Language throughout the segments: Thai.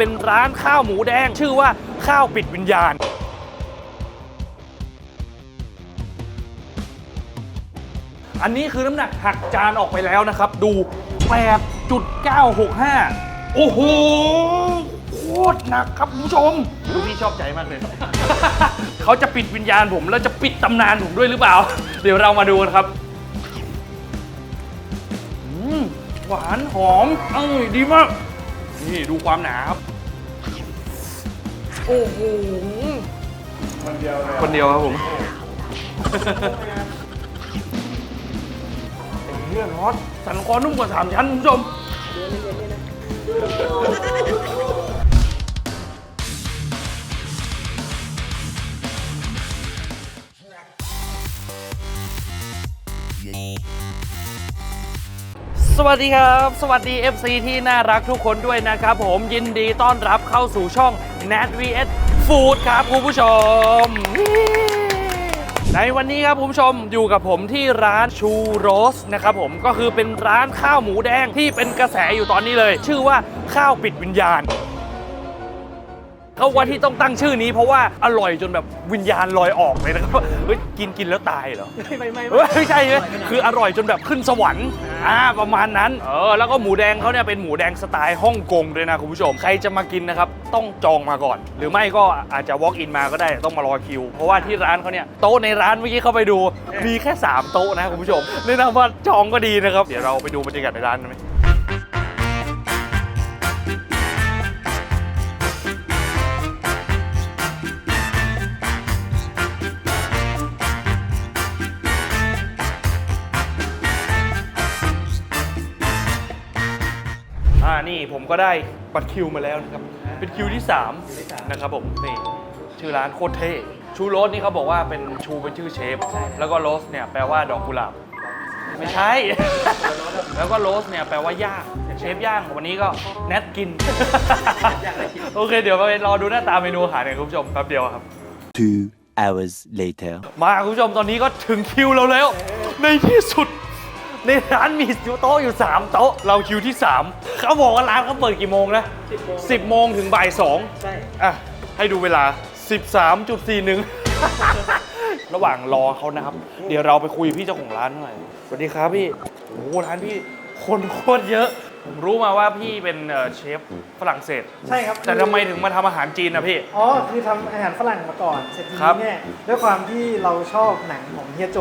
เป็นร้านข้าวหมูแดงชื่อว่าข้าวปิดวิญญาณ อันนี้คือน้ำหนักหักจานออกไปแล้วนะครับ ดู 8.965 โอ้โห โคตรหนักครับคุณผู้ชมลูกพี่ชอบใจมากเลย เขาจะปิดวิญญาณผม แล้วจะปิดตำนานผมด้วยหรือเปล่า เดี๋ยวเรามาดูกันครับอืมหวานหอมอร่อยดีมาก นี่ดูความหนาครับ โอ้โหคนเดียวคนเดียวครับผมเรื่องร้อนสันคอนุ่มกว่าสามชั้นคุณผู้ชม สวัสดีครับ สวัสดี FC ที่น่ารักทุกคนด้วยนะครับผมยินดีต้อนรับเข้าสู่ช่อง Nat vs Food ครับคุณผู้ชม ในวันนี้ครับคุณผู้ชมอยู่กับผมที่ร้านชูโรสนะครับผมก็คือเป็นร้านข้าวหมูแดงที่เป็นกระแสอยู่ตอนนี้เลย ชื่อว่าข้าวปิดวิญญาณ เขาว่าที่ต้องตั้งชื่อนี้เพราะว่าอร่อยจนแบบวิญญาณลอยออกเลยนะครับเฮ้ยกินกินแล้วตายเหรอไม่ไม่ไม่เฮ้ยไม่ใช่ไหมคืออร่อยจนแบบขึ้นสวรรค์อ่าประมาณนั้นเออแล้วก็หมูแดงเขาเนี่ยเป็นหมูแดงสไตล์ฮ่องกงด้วยนะคุณผู้ชมใครจะมากินนะครับต้องจองมาก่อน หรือไม่ก็อาจจะ walk in มาก็ได้ต้องมารอคิว เพราะว่าที่ร้านเขาเนี่ยโต๊ะในร้านเมื่อกี้เข้าไปดูมีแค่ 3 โต๊ะนะคุณผู้ชมแนะนำว่าจองก็ดีนะครับเดี๋ยวเราไปดูบรรยากาศในร้านกันไหม นี่ผมก็ได้บัตรคิวมาแล้วนะครับ เป็นคิวที่ 3 นะครับผม นี่ ชื่อร้านโคตรเท่ ชูโรสนี่เขาบอกว่าเป็นชูเป็นชื่อเชฟ แล้วก็โรสเนี่ยแปลว่าดอกกุหลาบ ไม่ใช่ แล้วก็โรสเนี่ยแปลว่าย่าง เชฟย่างวันนี้ก็แนทกิน โอเค เดี๋ยวไปรอดูหน้าตาเมนูอาหารกันคุณผู้ชมแป๊บเดียวครับ Two hours later. มาคุณผู้ชมตอนนี้ก็ถึงคิวเราแล้ว ในที่สุด ในร้านมีโต๊ะอยู่ 3 โต๊ะ เราคิวที่ 3 เขาบอกว่าร้านเขาเปิดกี่โมงนะ 10 โมงถึงบ่าย2ใช่อะ ให้ดูเวลา 13.41 ระหว่างรอเขานะครับ เดี๋ยวเราไปคุยกับพี่เจ้าของร้านหน่อย สวัสดีครับพี่ โอ้โหร้านพี่คนโคตรเยอะ ผมรู้มาว่าพี่เป็นเอ่อเชฟฝรั่งเศส ใช่ครับแต่ทำไมถึงมาทำอาหารจีนนะพี่ อ๋อคือทำอาหารฝรั่งมาก่อนเสร็จทีครันี้บเนี่ยด้วยความที่เราชอบหนังของเฮียโจ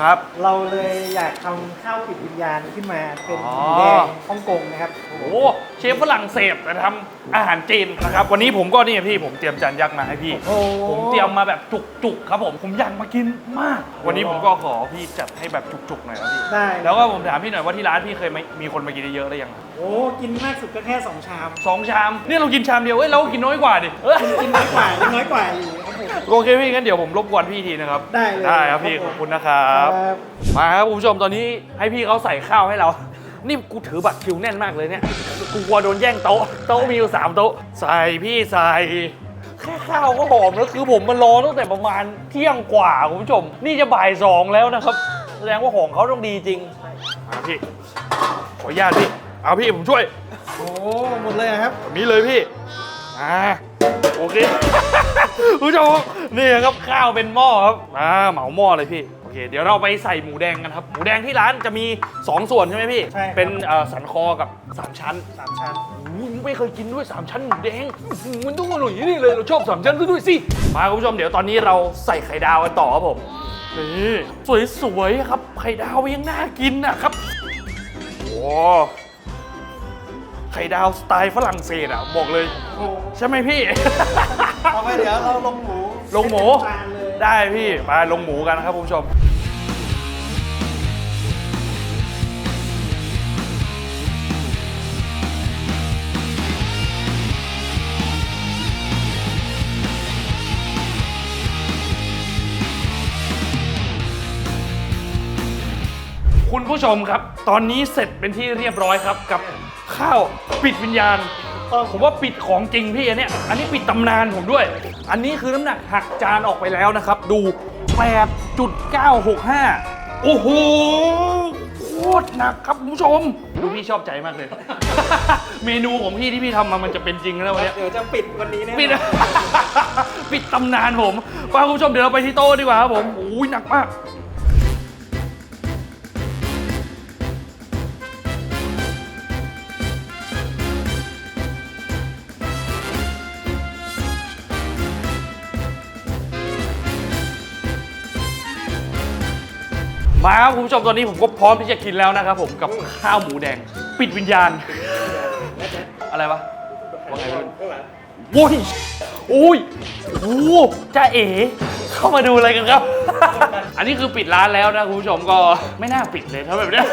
ครับ เราเลยอยากทำข้าวปิดวิญญาณขึ้นมาเป็นอ๋อ หมูแดงฮ่องกงนะครับโอ้โหเชฟฝรั่งเศสแต่ทำอาหารจีนนะครับ วันนี้ผมก็นี่พี่ผมเตรียมจานยักษ์มาให้พี่โอ้โหผมเตรียมมาแบบจุกๆครับผมผมอยากมากินมาก วันนี้ผมก็ขอพี่จัดให้แบบจุกๆหน่อยนะพี่ได้ แล้วก็ผมถามพี่หน่อยว่าที่ร้านพี่เคยไหมมีคนมากินเยอะๆหรือยังโอ้กินมากสุดก็แค่สองชาม สองชามเนี่ยเรากินชามเดียวเอ้ยเราก็กินน้อยกว่าดิเอ้ยกินน้อยกว่ายังน้อยกว่าอยู่ครับผม โอเคพี่งั้นเดี๋ยวผมรบกวนพี่ทีนะครับได้เลยได้ครับพี่ครับขผม อบคุณนะครับครับ มาครับคุณผู้ชมตอนนี้ให้พี่เขาใส่ข้าวให้เรา นี่กูถือบัตรคิวแน่นมากเลยเนี่ย กูกลัวโดนแย่งโต๊ะ โต๊ะมีอยู่สามโต๊ะ ใส่พี่ใส่ แค่ข้าวก็หอมแล้วคือผมมารอตั้งแต่ประมาณเที่ยงกว่าคุณผู้ชม นี่จะบ่ายสองแล้วนะครับ แสดงว่าของเขาต้องดีจริงมาพี่ ขออนุญาตพี่ เอาพี่ผมช่วย โอ้หมดเลยอะครับ แบบนี้เลยพี่ อ่า โอเคคุณผู้ชมนี่ครับข้าวเป็นหม้อครับอ่าเหมาหม้อเลยพี่โอเคเดี๋ยวเราไปใส่หมูแดงกันครับ หมูแดงที่ร้านจะมี 2 ส่วนใช่ไหมพี่ ใช่ครับ เป็นเอ่อสันคอกับ 3 ชั้นสามชั้นอู้ยไม่เคยกินด้วย 3 ชั้นหมูแดงอื้อหือมันต้องอร่อยอย่างนี่เลย เราชอบ 3 ชั้นซะด้วยสิ มาคุณผู้ชมเดี๋ยวตอนนี้เราใส่ไข่ดาวกันต่อครับผมนี่สวยๆครับไข่ดาวยังน่ากินนะครับ โอ้ ไข่ดาวสไตล์ฝรั่งเศสอะบอกเลยโอ้ใช่ไหมพี่ เอาไปเดี๋ยวเราลงหมูลงหมูจานเลยได้พี่มาลงหมูกันนะครับคุณผู้ชม คุณผู้ชมครับ ตอนนี้เสร็จเป็นที่เรียบร้อยครับกับ ข้าวปิดวิญญาณ ผมว่าปิดของจริงพี่อันเนี้ยอันนี้ปิดตำนานผมด้วย อันนี้คือน้ำหนักหักจานออกไปแล้วนะครับ ดู 8.965 โอ้โหโคตรหนักครับคุณผู้ชม ดูพี่ชอบใจมากเลย เมนูของพี่ที่พี่ทำมามันจะเป็นจริงแล้ววันเนี้ย เดี๋ยวจะปิดวันนี้แน่ปิด ปิดตำนานผมไปคุณผู้ชมเดี๋ยวเราไปที่โต๊ะดีกว่าครับผมโอ้ยหนักมาก มาครับคุณผู้ชมตอนนี้ผมก็พร้อมที่จะกินแล้วนะครับผมกับข้าวหมูแดง ปิดวิญญาณ อะไรวะว่าไงวะข้างหลังโอ้ยโอ้ยโอ้จ้าเอ๋ เข้ามาดูอะไรกันครับ อันนี้คือปิดร้านแล้วนะคุณผู้ชมก็ไม่น่าปิดเลยครับแบบเนี้ย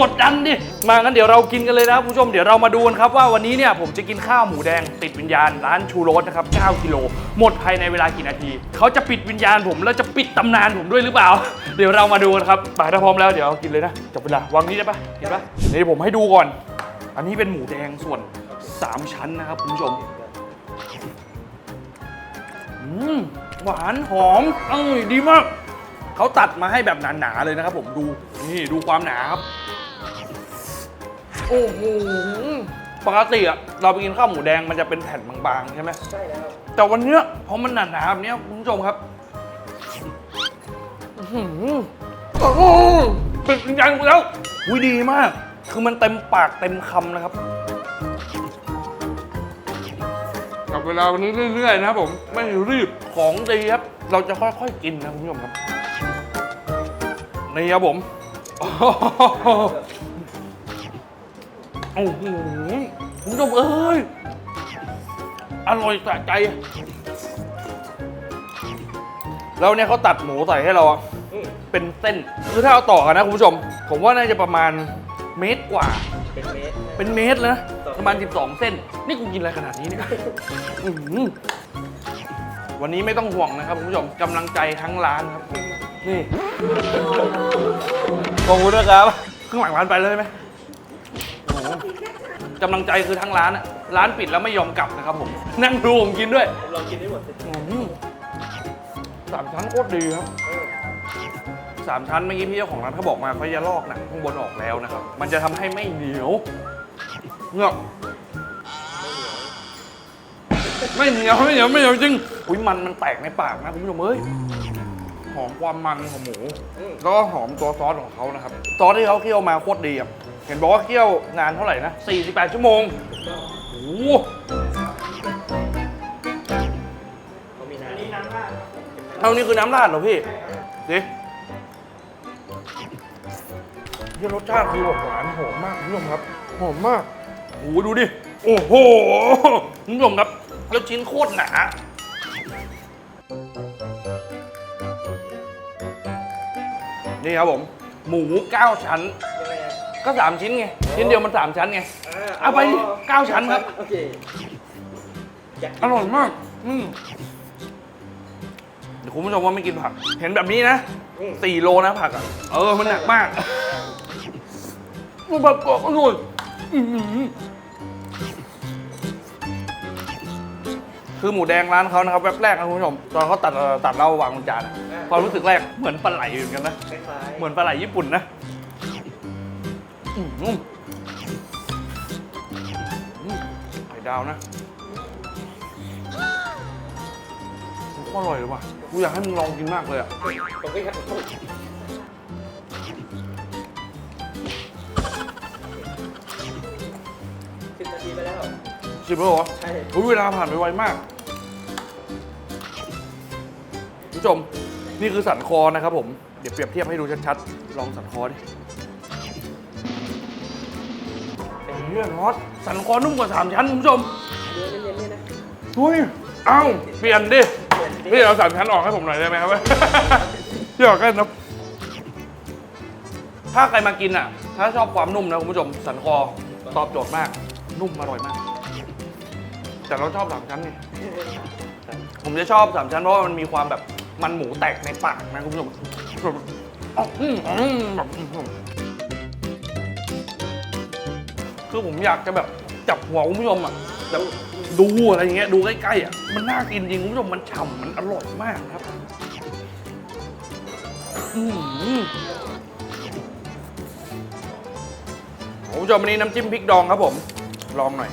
กดดันดิ มางั้นเดี๋ยวเรากินกันเลยนะคุณผู้ชม เดี๋ยวเรามาดูกันครับว่าวันนี้เนี่ยผมจะกินข้าวหมูแดงติดวิญญาณร้านชูโรสนะครับ 9 กิโล หมดภายในเวลากี่นาที เขาจะปิดวิญญาณผมแล้วจะปิดตำนานผมด้วยหรือเปล่า เดี๋ยวเรามาดูกันครับไปถ้าพร้อมแล้วเดี๋ยวเอากินเลยนะจับเวลาวางนี้ได้ปะกินปะนี่ผมให้ดูก่อน อันนี้เป็นหมูแดงส่วน 3 ชั้นนะครับคุณผู้ชม อืม หวานหอมอร่อยดีมาก เขาตัดมาให้แบบหนาๆเลยนะครับผมดูนี่ดูความหนาครับ โอ้โหปกติอะเราไปกินข้าวหมูแดงมันจะเป็นแผ่นบางๆใช่ไหมใช่แล้วแต่วันเนี้ยพอมันหนาๆแบบเนี้ยคุณผู้ชมครับอื้อหือโอ้โหเป็นจริงจังแล้ววิดีมาก คือมันเต็มปากเต็มคำนะครับ กับเวลาวันนี้เรื่อยๆนะครับผมไม่รีบของดีครับ เราจะค่อยๆกินนะคุณผู้ชมครับนี่ครับผมโอ้โหคุณผู้ชมเอ้ยอร่อยสะใจ แล้วเนี่ยเขาตัดหมูใส่ให้เราอะเป็นเส้นคือถ้าเอาต่อกันนะคุณผู้ชม ผมว่าน่าจะประมาณเมตรกว่า เป็นเมตรเป็นเมตรเลยนะ ประมาณ12 เส้น นี่กูกินอะไรขนาดนี้เนี่ยอื้อหือวันนี้ไม่ต้องห่วงนะครับคุณผู้ชมกำลังใจทั้งร้านครับ นี่ขอบคุณนะครับครึ่งหลังร้านไปเลยไหมโอ้โหกำลังใจคือทั้งร้านอะร้านปิดแล้วไม่ยอมกลับนะครับผม นั่งดูผมกินด้วย ลองกินได้หมดอื้อหือสามชั้นโคตรดีครับสามชั้นเมื่อกี้พี่เจ้าของร้านเขาบอกมาเขาจะลอกหนังข้างบนออกแล้วนะครับ มันจะทำให้ไม่เหนียว เงือกไม่เหนียวไม่เหนียวไม่เหนียวจริงอุ้ยมันมันแตกในปากนะคุณผู้ชมเอ้ยหอมความมันของหมูแล้วก็หอมตัวซอสของเขานะครับซอสที่เขาเคี่ยวมาโคตรดีอะเห็นบอกว่าเคี่ยวนานเท่าไหร่นะ48 ชั่วโมงโอ้โหเขามีน้ำนี่น้ำราดเอานี่คือน้ำราดเหรอพี่ดิที่รสชาติคือแบบหวานหอมมากคุณผู้ชมครับ หอมมาก โอ้โหดูดิ โอ้โหคุณผู้ชมครับ แล้วชิ้นโคตรหนานี่ครับผม หมู9ชั้นยังไงอะก็3ชิ้นไง ชิ้นเดียวมัน3ชั้นไง เอาไปดิเก้าชั้นครับ โอเคอยากอร่อยมากอืมเดี๋ยวคุณผู้ชมว่าไม่กินผัก เห็นแบบนี้นะอืมสี่โลนะผักอะ เออ มันหนักมากมันแบบกรอบอร่อยอื้อหือ คือหมูแดงร้านเขานะครับแวบแรกนะคุณผู้ชมตอนเขาตัดตัดเหล้าวางบนจานอะความรู้สึกแรกเหมือนปลาไหลเหมือนกันนะคล้ายๆเหมือนปลาไหลญี่ปุ่นนะอื้อหืออืมไข่ดาวนะมันโคตรอร่อยเลยว่ะกูอยากให้มึงลองกินมากเลยอะผมก็อยาก ไปแล้ว สิบแล้วเหรอใช่ อุ๊ยเวลาผ่านไปไวมากคุณผู้ชม นี่คือสันคอนะครับผม เดี๋ยวเปรียบเทียบให้ดูชัดๆ ลองสันคอดิเรื่องฮอตสันคอนุ่มกว่าสามชั้นคุณผู้ชมเนื้อเน้นๆเนี่ยนะเฮ้ยเอ้าเปลี่ยนดิเปลี่ยนดิพี่เอาสามชั้นออกให้ผมหน่อยได้ไหมครับพี่ออกกันนะถ้าใครมากินอะ ถ้าชอบความนุ่มนะคุณผู้ชมสันคอตอบโจทย์มาก นุ่มอร่อยมาก แต่เราชอบสามชั้นไงผมจะชอบสามชั้นเพราะว่ามันมีความแบบมันหมูแตกในปากนะคุณผู้ชมคือผมอยากจะแบบจับหัวคุณผู้ชมอะแบบดูอะไรอย่างเงี้ยดูใกล้ๆอะมันน่ากินจริงคุณผู้ชมมันฉ่ำมันอร่อยมากครับอืมผมจะวันนี้น้ำจิ้มพริกดองครับผม ลองหน่อย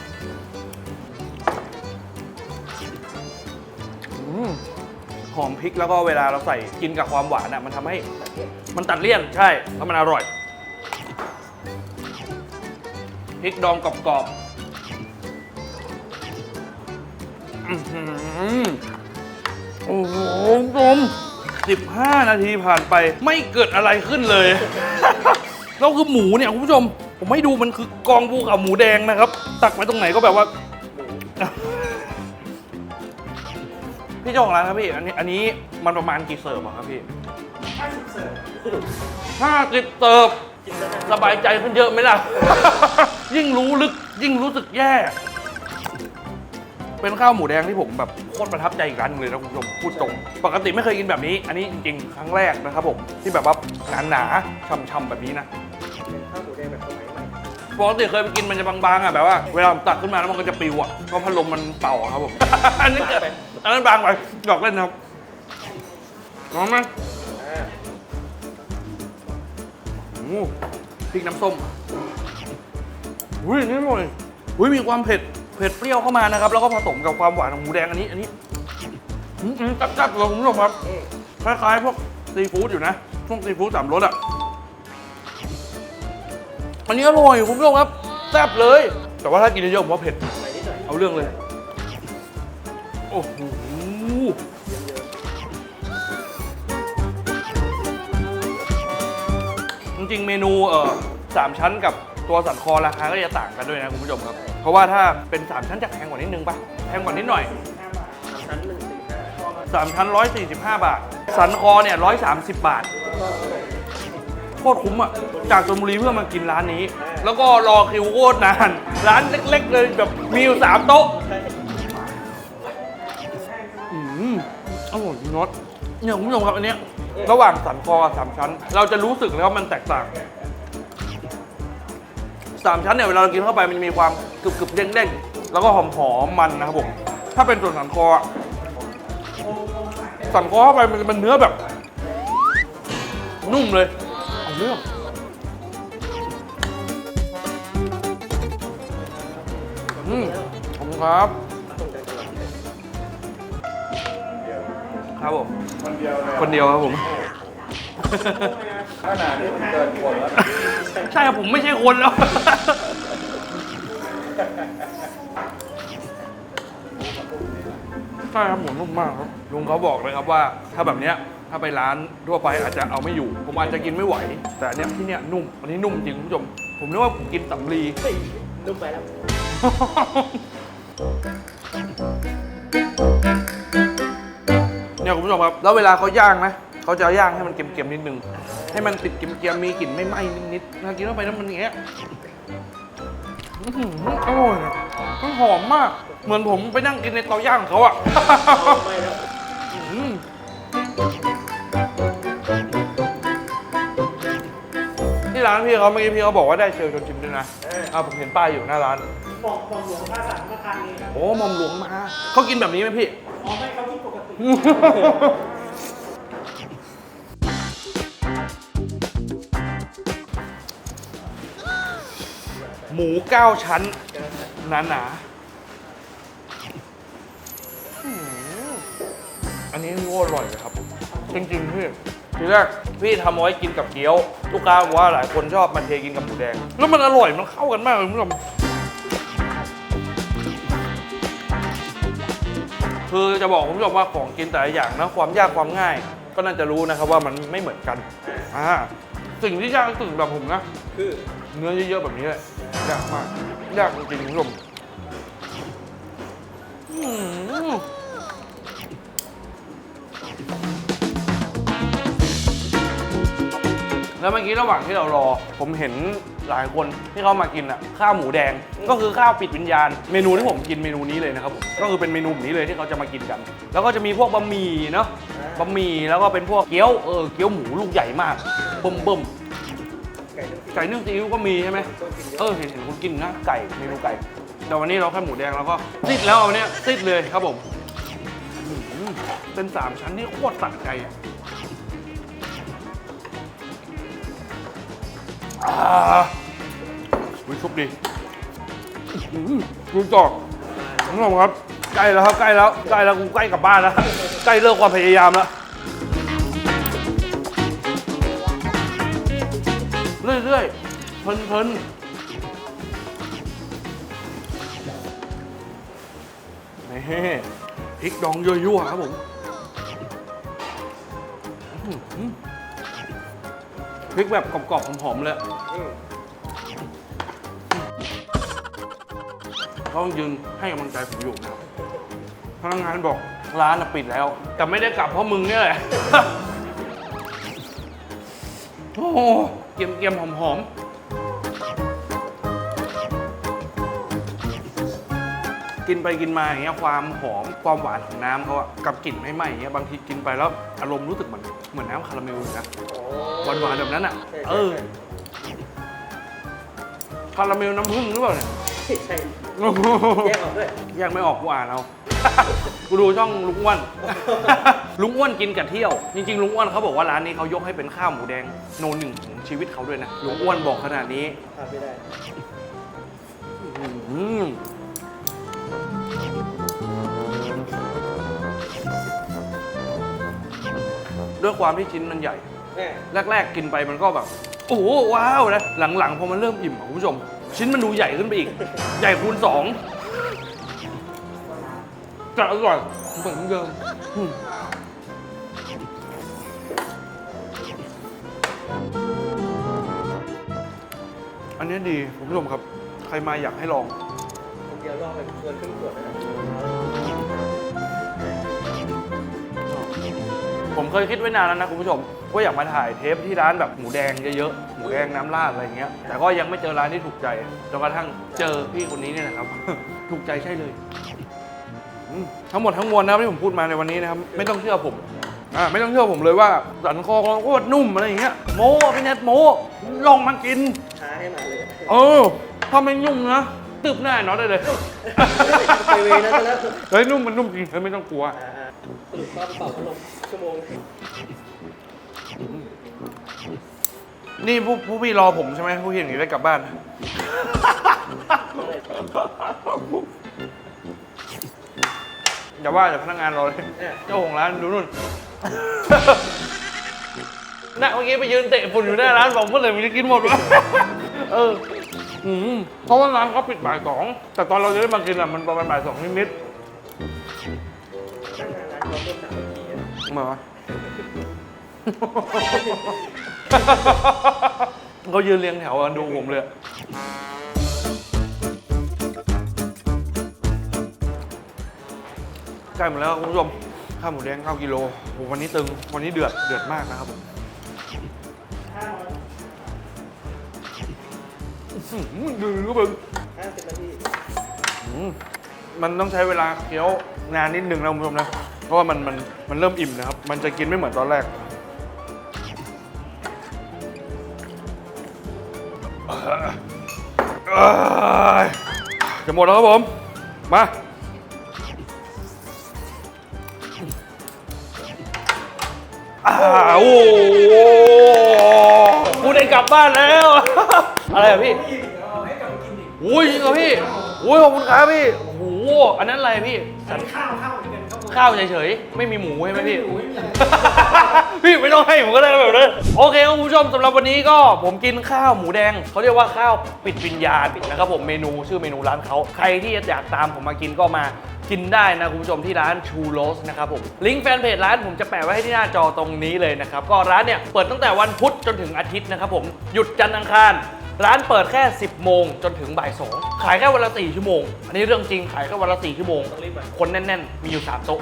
อืมหอมพริกแล้วก็เวลาเราใส่กินกับความหวานอะ มันทำให้มันตัดเลี่ยนใช่แล้วมันอร่อยพริกดองกรอบๆอื้อหือโอ้โหคุณผู้ชม15 นาทีผ่านไปไม่เกิดอะไรขึ้นเลย แล้วคือหมูเนี่ยคุณผู้ชม ผมให้ดูมันคือกองภูเขาหมูแดงนะครับ ตักไปตรงไหนก็แบบว่า พี่เจ้าของร้านครับพี่ อันนี้อันนี้มันประมาณกี่เสิร์ฟอะครับพี่50เสิร์ฟห้าสิบเสิร์ฟสบายใจขึ้นเยอะไหมล่ะ ยิ่งรู้ลึกยิ่งรู้สึกแย่ เป็นข้าวหมูแดงที่ผมแบบโคตรประทับใจอีกร้านหนึงเลยนะคุณผู้ชมพูดตรง ปกติไม่เคยกินแบบนี้ อันนี้จริงๆครั้งแรกนะครับผมที่แบบว่าหนาๆช่ำๆแบบนี้นะ เป็นข้าว ปกติเคยไปกินมันจะบางๆอะแบบว่าเวลาผมตักขึ้นมาแล้วมันก็จะปิวอะเพราะพัดลมมันเป่าอะครับผม อันนี้เกิดอันนั้นบางไปหยอกเล่นนะครับน้องไหมอ่าโอ้โหพริกน้ำส้มอุ้ยนี่อร่อยอุ้ยมีความเผ็ดเผ็ดเปรี้ยวเข้ามานะครับ แล้วก็ผสมกับความหวานของหมูแดงอันนี้ อันนี้อืมอืมจัดๆเลยคุณผู้ชมครับคล้ายๆพวกซีฟู้ดอยู่นะพวกซีฟู้ดสามรสอะ อันนี้อร่อยคุณผู้ชมครับแซ่บเลย แต่ว่าถ้ากินเยอะๆผมว่าเผ็ดเอาเรื่องเลย โอ้โหจริงๆเมนูเอ่อสามชั้นกับตัวสันคอราคาก็จะต่างกันด้วยนะคุณผู้ชมครับ เพราะว่าถ้าเป็น 3 ชั้นจะแพงกว่านิดนึงปะแพงกว่านิดหน่อย5บาทชั้นหนึ่งสี่ห้าสามชั้น145 บาท สันคอเนี่ย130 บาท คตรคุ้มอะ จากชลบุรีเพื่อมากินร้านนี้ แล้วก็รอคิวโคตรนาน ร้านเล็ก ๆ เลยแบบมีอยู่สามโต๊ะอืมอร่อยจริงน็อตเนี่ยคุณผู้ชมครับอันเนี้ยระหว่างสันคอกับสามชั้น เราจะรู้สึกเลยว่ามันแตกต่างสามชั้นเนี่ยเวลาเรากินเข้าไปมันจะมีความกรึบกรึบๆเด้งเด้งๆแล้วก็หอมหอมๆมันนะครับผมถ้าเป็นส่วนสันคออะสันคอเข้าไปมันจะเป็นเนื้อแบบ นุ่มเลย เอาเรื่องอืมขอบคุณครับ ครับผม คนเดียวคนเดียวครับผม ขนาดนี้มันเกินคนแล้วใช่ครับผมไม่ใช่คนแล้ว ใช่ครับหมูนุ่มมากครับลุงเขาบอกเลยครับว่า ถ้าแบบเนี้ย ถ้าไปร้านทั่วไปอาจจะเอาไม่อยู่ ผมอาจจะกินไม่ไหว แต่อันเนี้ยที่เนี้ยนุ่ม อันนี้นุ่มจริงคุณผู้ชม ผมนึกว่าผมกินสำลีนุ่มไปแล้ว เนี่ยคุณผู้ชมครับ แล้วเวลาเขาย่างนะเขาจะย่างให้มันเค็มๆนิดนึง ให้มันติดเค็มๆมีกลิ่นไม่ไหม้นิดๆถ้ากินเข้าไปแล้วมันอย่างเงี้ยอื้อหืออร่อยอะมันหอมมาก เหมือนผมไปนั่งกินในเตาย่างของเขาอะ ไม่แล้ว อืม ร้านพี่เขาเมื่อกี้พี่เขาบอกว่าได้เชลชวนชิมด้วยนะอ่าผมเห็นป้ายอยู่หน้าร้านบอกบอกหลวงพระสังฆทานเองโอ้หมอมหลวงมาเขากินแบบนี้ไหมพี่อ๋อไม่เขาที่ปกติหมูเก้าชั้นหนาหนาอันนี้โคตรอร่อยเลยครับ จริงๆพี่ ทีแรกพี่ทำเอาไว้กินกับเกี๊ยว ลูกค้าบอกว่าหลายคนชอบมันเทกินกับหมูแดง แล้วมันอร่อยมันเข้ากันมากเลยคุณผู้ชมคือจะบอกคุณผู้ชมว่าของกินแต่ละอย่างนะความยากความง่าย ก็น่าจะรู้นะครับว่ามันไม่เหมือนกันอ่าสิ่งที่ยากที่สุดแบบผมนะ คือเนื้อเยอะๆแบบนี้เลยยากมากยากจริงๆคุณผู้ชม แล้วเมื่อกี้ระหว่างที่เรารอ ผมเห็นหลายคนที่เขามากินอะข้าวหมูแดง ก็คือข้าวปิดวิญญาณ เมนูที่ผมกินเมนูนี้เลยนะครับผมก็คือเป็นเมนูแบบนี้เลยที่เขาจะมากินกัน แล้วก็จะมีพวกบะหมี่เนาะบะหมี่แล้วก็เป็นพวกเกี๊ยวเออเกี๊ยวหมูลูกใหญ่มากเบิ่มๆไก่นึ่งไก่นึ่งซีอิ๊วก็มีใช่ไหมเออเห็นเห็นคุณกินนะไก่เมนูไก่แต่วันนี้เราแค่หมูแดงแล้วก็ซิดแล้วเอาเนี่ยซิดเลยครับผมเป็นสามชั้นที่โคตรตัดใจอะ วิชุบดีอื้อหือดูจอกท่านผู้ชมครับ ใกล้แล้วครับ ใกล้แล้ว ใกล้แล้ว กูใกล้กลับบ้านแล้ว ใกล้เลิกความพยายามแล้ว เรื่อยๆ เพลินๆนี่พริกดองยั่วๆครับผมอื้อหือ พริกแบบกรอบๆหอมๆเลยเขายืนให้กำลังใจผมอยู่นะครับพนักงานบอกร้านปิดแล้ว แต่ไม่ได้กลับเพราะมึงเนี่ยแหละโอ้เกียมเกียมๆหอมหอมๆกินไปกินมาอย่างเงี้ยความหอมความหวานของน้ำเขาอะกับกลิ่นไม่ไหม้อย่างเงี้ยบางทีกินไปแล้วอารมณ์รู้สึกเหมือนเหมือนน้ำคาราเมลเลยนะ หวานหวานๆแบบนั้นอะเออคาราเมลน้ำผึ้งหรือเปล่าเนี่ยใช่แยกออกด้วยแยกไม่ออกกูอ่านเอา กูดูช่องลุงอ้วน ลุงอ้วนกินกับเที่ยว จริงๆ ลุงอ้วนเขาบอกว่าร้านนี้เขายกให้เป็นข้าวหมูแดงโนหนึ่งของชีวิตเขาด้วยนะ ลุงอ้วนบอกขนาดนี้พลาดไม่ได้อืมด้วยความที่ชิ้นมันใหญ่ แน่แรก ๆ กินไปมันก็แบบ โอ้โหว้าวนะ หลังๆพอมันเริ่มอิ่มอะคุณผู้ชม ชิ้นมันดูใหญ่ขึ้นไปอีก ใหญ่คูณสองแต่อร่อยเหมือนเดิมอืมอันนี้ดีคุณผู้ชมครับ ใครมาอยากให้ลอง คนเดียวรอบไปเกินครึ่งขวดเลยนะ ผมเคยคิดไว้นานแล้วนะคุณผู้ชมว่าอยากมาถ่ายเทปที่ร้านแบบหมูแดงเยอะๆหมูแดงน้ำราดอะไรเงี้ยแต่ก็ยังไม่เจอร้านที่ถูกใจจนกระทั่งเจอพี่คนนี้เนี่ยนะครับ ถูกใจใช่เลยอืมทั้งหมดทั้งมวลนะครับที่ผมพูดมาในวันนี้นะครับไม่ต้องเชื่อผมอ่าไม่ต้องเชื่อผมเลยว่าสันคอของโคตรนุ่มอะไรอย่างเงี้ยโม้พี่เน็ตโม้ลองมากินท้าให้มาเลย เออถ้าไม่นุ่มนะ ตึบหน้าน็อตได้เลยไปเวนั้นซะแล้ว เฮ้ยนุ่มมันนุ่มจริงเฮ้ยไม่ต้องกลัว อ่าๆสรุปก็เป่าพัดลมชั่วโมงนี่ผู้ผู้พี่รอผมใช่ไหมผู้พี่อย่างนี้ได้กลับบ้าน อย่าว่าแต่พนักงานรอเลย เจ้าของร้านดูนู่น น่ะเมื่อกี้ไปยืนเตะฝุ่นอยู่หน้าร้านบอกเมื่อไหร่มันจะกินหมดวะ เออ อืมเพราะว่าร้านเขาปิดบ่ายสองแต่ตอนเราจะได้มากินอะมันประมาณบ่ายสองนิดตั้งร้านเขาเพิ่มสามนาทีอะๆมาวะเขายืนเรียงแถวกันดูผมเลย ใกล้หมดแล้วครับคุณผู้ชม ข้าวหมูแดงข้าวกิโลโหวันนี้ตึง วันนี้เดือด เดือดมากนะครับผม ดื้อก็เป็นห้าสิบนาทีอืมมันต้องใช้เวลาเคี้ยวนานนิดนึงนะคุณผู้ชมนะ เพราะว่ามันมันมันเริ่มอิ่มนะครับ มันจะกินไม่เหมือนตอนแรกเอ้ยจะหมดแล้วครับผม มาอ้าวโอ้โห กูได้กลับบ้านแล้ว อะไรอะพี่โอ้ยจริงเหรอพี่โอ้ยขอบคุณครับพี่โอ้โหอันนั้นอะไรพี่สันข้าวข้าวเหมือนกันครับผมข้าวเฉยๆไม่มีหมูใช่ไหมพี่ พี่ไม่ต้องให้ผมก็ได้แบบนั้นโอเคครับคุณผู้ชมสำหรับวันนี้ก็ผมกินข้าวหมูแดงเขาเรียกว่าข้าวปิดวิญญาณนะครับผมเมนูชื่อเมนูร้านเขาใครที่อยากตามผมมากินก็มา กินได้นะคุณผู้ชมที่ร้านชูโรสนะครับผมลิงก์แฟนเพจร้านผมจะแปะไว้ให้ที่หน้าจอตรงนี้เลยนะครับก็ร้านเนี่ยเปิดตั้งแต่วันพุธจนถึงอาทิตย์นะครับผมหยุดจันทร์อังคารร้านเปิดแค่ 10 โมงจนถึงบ่ายสองขายแค่วันละ4ชั่วโมง อันนี้เรื่องจริงขายแค่วันละ4ชั่วโมง คนแน่น ๆ มีอยู่ 3 โต๊ะ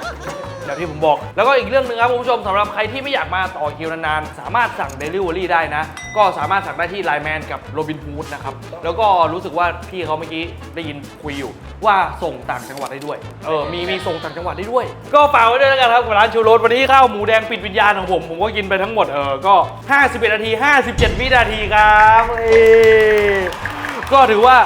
อย่างที่ผมบอก แล้วก็อีกเรื่องหนึ่งครับคุณผู้ชมสำหรับใครที่ไม่อยากมาต่อคิวนานๆ สามารถสั่ง Delivery ได้นะ ก็สามารถสั่งได้ที่ไลแมนกับโรบินฮูดนะครับ แล้วก็รู้สึกว่าพี่เขาเมื่อกี้ได้ยินคุยอยู่ ว่าส่งต่างจังหวัดได้ด้วย เออ มีมีส่งต่างจังหวัดได้ด้วย ก็ฝากไว้ด้วยแล้วกันครับกับร้านชูโรสวันนี้ข้าวหมูแดงปิดวิญญาณของผม ผมก็กินไปทั้งหมด เออ ก็ 51นาที 57 วินาทีครับเอ้ยก็ถือว่า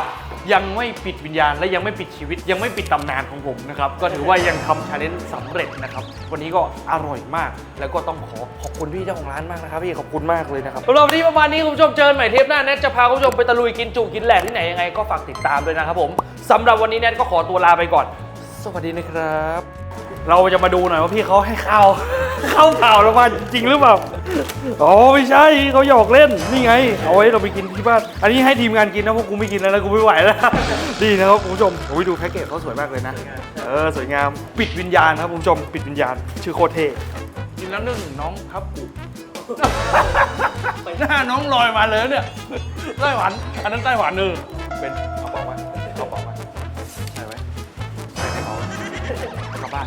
ยังไม่ปิดวิญญาณและยังไม่ปิดชีวิต ยังไม่ปิดตำนานของผมนะครับก็ถือว่ายังทำชาเลนจ์สำเร็จนะครับวันนี้ก็อร่อยมาก แล้วก็ต้องขอขอบคุณพี่เจ้าของร้านมากนะครับพี่ขอบคุณมากเลยนะครับสำหรับวันนี้ประมาณนี้คุณผู้ชมเจอกันใหม่เทปหน้าแนทจะพาคุณผู้ชมไปตะลุยกินจุกินแหลกที่ไหนยังไงก็ฝากติดตามด้วยนะครับผมสำหรับวันนี้แนทก็ขอตัวลาไปก่อน สวัสดีนะครับ เราจะมาดูหน่อยว่าพี่เขาให้ข้าวข้าวเปล่าเรามาจริงหรือเปล่า อ๋อไม่ใช่เขาหยอกเล่นนี่ไง เอาไว้เราไปกินที่บ้านอันนี้ให้ทีมงานกินนะเพราะกูไม่กินแล้วนะกูไม่ไหวแล้วดีนะครับคุณผู้ชมโอ้ยดูแพ็กเกจเขาสวยมากเลยนะเออสวยงามปิดวิญญาณครับคุณผู้ชมปิดวิญญาณ ชื่อโคตรเท่กินแล้วนึ่งน้องครับกูหน้าน้องลอยมาเลยเนี่ยไต้หวันอันนั้นไต้หวันเออเป็นเอาเปล่ามาเอาเปล่ามาใส่ไว้ใส่ให้เขาเอากลับบ้าน